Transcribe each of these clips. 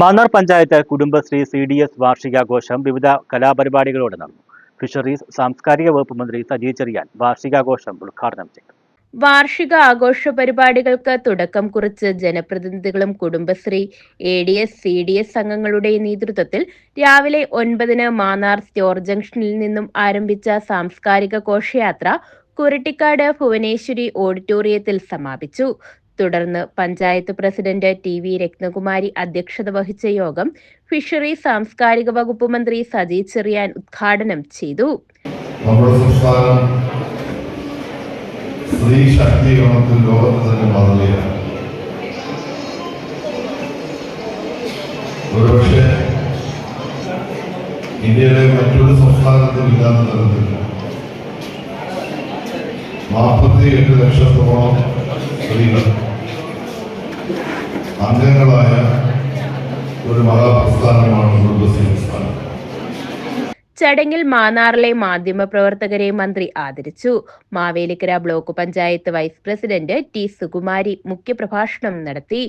Mannar panchayat Kudumbashree C D S വാർഷികാഘോഷം വിവിധ കലാപരിപാടികളോടെ നടന്നു. Fisheries സാംസ്കാരിക വകുപ്പ് മന്ത്രി സജി ചെറിയാൻ വാർഷികാഘോഷം ഉദ്ഘാടനം ചെയ്തു. വാർഷിക ആഘോഷ പരിപാടികൾക്ക് തുടക്കം കുറിച്ച് ജനപ്രതിനിധികളും Kudumbashree A D S C D S അംഗങ്ങളുടെ നേതൃത്വത്തിൽ രാവിലെ ഒൻപതിന് മാന്നാർ സ്റ്റോർ ജംഗ്ഷനിൽ നിന്നും ആരംഭിച്ച സാംസ്കാരിക ഘോഷയാത്ര കുരട്ടിക്കാട് ഭുവനേശ്വരി ഓഡിറ്റോറിയത്തിൽ സമാപിച്ചു. തുടർന്ന് panchayat president T V Rathnakumari അധ്യക്ഷത വഹിച്ച യോഗം ഫിഷറി സാംസ്കാരിക വകുപ്പ് മന്ത്രി സജി ചെറിയാൻ ഉദ്ഘാടനം ചെയ്തു. സ്ത്രീ ശാക്തീകരണത്തിൽ ലോകത്ത് തന്നെ മാതൃകയാണ് ഒരുപക്ഷെ ഇന്ത്യയിലെ മറ്റൊരു സംസ്ഥാനത്തും ഇല്ലാത്ത തരത്തിൽ നാൽപ്പത്തി എട്ട് ലക്ഷത്തോളം സ്ത്രീകൾ അംഗങ്ങളായ ഒരു മഹാപ്രസ്ഥാനമാണ് ചടങ്ങിൽ മാന്നാറിലെ മാധ്യമപ്രവർത്തകരെ മന്ത്രി ആദരിച്ചു. Mavelikkara block panchayat vice president T Sukumari മുഖ്യപ്രഭാഷണം നടത്തി.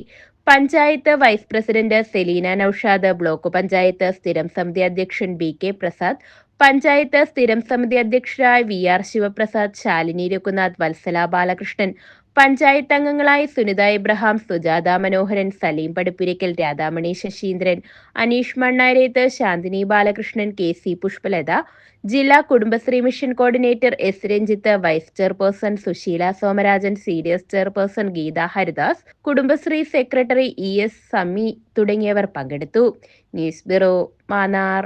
Panchayat vice president Selina Naushad block panchayat സ്ഥിരം സമിതി അധ്യക്ഷൻ ബി കെ പ്രസാദ് പഞ്ചായത്ത് സ്ഥിരം സമിതി അധ്യക്ഷരായ വി ആർ ശിവപ്രസാദ് ശാലിനി രഘുനാഥ് വത്സല ബാലകൃഷ്ണൻ പഞ്ചായത്ത് അംഗങ്ങളായ സുനിത ഇബ്രഹാം സുജാത മനോഹരൻ സലീം പടുപ്പുരയ്ക്കൽ രാധാമണി ശശീന്ദ്രൻ അനീഷ് മണ്ണാരേത്ത് ശാന്തിനി ബാലകൃഷ്ണൻ കെ സി പുഷ്പലത ജില്ലാ Kudumbashree mission coordinator S Ranjith vice chairperson Susheela Somarajan senior chairperson Geetha Haridas Kudumbashree secretary E S Sami തുടങ്ങിയവർ പങ്കെടുത്തു. News bureau Mannar.